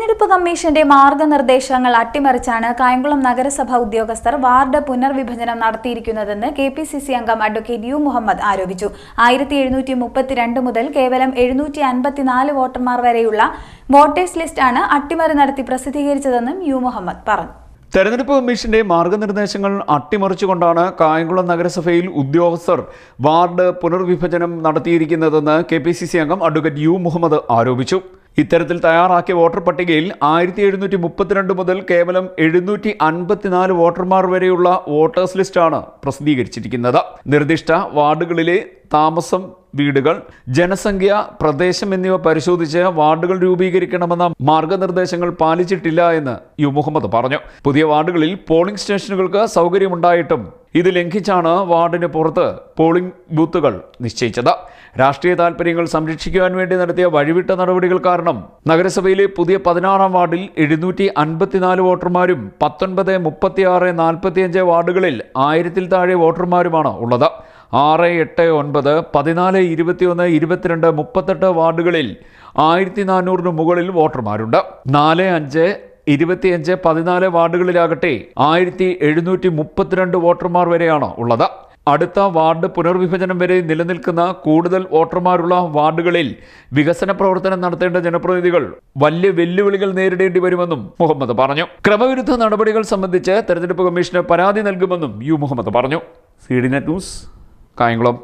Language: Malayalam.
തെരഞ്ഞെടുപ്പ് കമ്മീഷന്റെ മാർഗനിർദ്ദേശങ്ങൾ അട്ടിമറിച്ചാണ് കായംകുളം നഗരസഭ ഉദ്യോഗസ്ഥർ വാർഡ് പുനർവിഭജനം നടത്തിയിരിക്കുന്നതെന്ന് കെ പി സി സി അംഗം അഡ്വക്കേറ്റ് യു മുഹമ്മദ് ആരോപിച്ചു. ആയിരത്തി എഴുന്നൂറ്റി മുപ്പത്തിരണ്ട് മുതൽ കേവലം എഴുന്നൂറ്റി അൻപത്തിനാല് വോട്ടർമാർ വരെയുള്ള വോട്ടേഴ്സ് ലിസ്റ്റാണ് അട്ടിമറി നടത്തി പ്രസിദ്ധീകരിച്ചതെന്നും യു മുഹമ്മദ് പറഞ്ഞു. തെരഞ്ഞെടുപ്പ് കമ്മീഷന്റെ മാർഗനിർദ്ദേശങ്ങൾ അട്ടിമറിച്ചുകൊണ്ടാണ് കായംകുളം നഗരസഭയിൽ ഉദ്യോഗസ്ഥർ വാർഡ് പുനർവിഭജനം നടത്തിയിരിക്കുന്നതെന്ന് കെ പി സി സി അംഗം അഡ്വക്കേറ്റ് യു മുഹമ്മദ് ആരോപിച്ചു. ഇത്തരത്തിൽ തയ്യാറാക്കിയ വോട്ടർ പട്ടികയിൽ ആയിരത്തി എഴുന്നൂറ്റി മുപ്പത്തിരണ്ട് മുതൽ കേവലം എഴുന്നൂറ്റി അൻപത്തിനാല് വോട്ടർമാർ വരെയുള്ള വോട്ടേഴ്സ് ലിസ്റ്റാണ് പ്രസിദ്ധീകരിച്ചിരിക്കുന്നത്. നിർദ്ദിഷ്ട വാർഡുകളിലെ താമസം വീടുകൾ ജനസംഖ്യ പ്രദേശം എന്നിവ പരിശോധിച്ച് വാർഡുകൾ രൂപീകരിക്കണമെന്ന മാർഗനിർദ്ദേശങ്ങൾ പാലിച്ചിട്ടില്ല എന്ന് യു മുഹമ്മദ് പറഞ്ഞു. പുതിയ വാർഡുകളിൽ പോളിംഗ് സ്റ്റേഷനുകൾക്ക് സൗകര്യമുണ്ടായിട്ടും ഇത് ലംഘിച്ചാണ് വാർഡിന് പുറത്ത് പോളിംഗ് ബൂത്തുകൾ നിശ്ചയിച്ചത്. രാഷ്ട്രീയ താൽപ്പര്യങ്ങൾ സംരക്ഷിക്കുവാൻ വേണ്ടി നടത്തിയ വഴിവിട്ട നടപടികൾ കാരണം നഗരസഭയിലെ പുതിയ പതിനാറാം വാർഡിൽ എഴുന്നൂറ്റി അൻപത്തിനാല് വോട്ടർമാരും പത്തൊൻപത് മുപ്പത്തിയാറ് നാൽപ്പത്തിയഞ്ച് വാർഡുകളിൽ ആയിരത്തിൽ താഴെ വോട്ടർമാരുമാണ് ഉള്ളത്. ആറ് എട്ട് ഒൻപത് പതിനാല് ഇരുപത്തിയൊന്ന് ഇരുപത്തിരണ്ട് മുപ്പത്തെട്ട് വാർഡുകളിൽ ആയിരത്തി നാനൂറിന് മുകളിൽ വോട്ടർമാരുണ്ട്. നാല് അഞ്ച് ഇരുപത്തിയഞ്ച് പതിനാല് വാർഡുകളിലാകട്ടെ ആയിരത്തി എഴുന്നൂറ്റി മുപ്പത്തിരണ്ട് വോട്ടർമാർ വരെയാണ് ഉള്ളത്. അടുത്ത വാർഡ് പുനർവിഭജനം വരെ നിലനിൽക്കുന്ന കൂടുതൽ വോട്ടർമാരുള്ള വാർഡുകളിൽ വികസന പ്രവർത്തനം നടത്തേണ്ട ജനപ്രതിനിധികൾ വലിയ വെല്ലുവിളികൾ നേരിടേണ്ടി വരുമെന്നും മുഹമ്മദ് പറഞ്ഞു. ക്രമവിരുദ്ധ നടപടികൾ സംബന്ധിച്ച് തെരഞ്ഞെടുപ്പ് കമ്മീഷന് പരാതി നൽകുമെന്നും യു മുഹമ്മദ് പറഞ്ഞു. C D net news Kayamkulam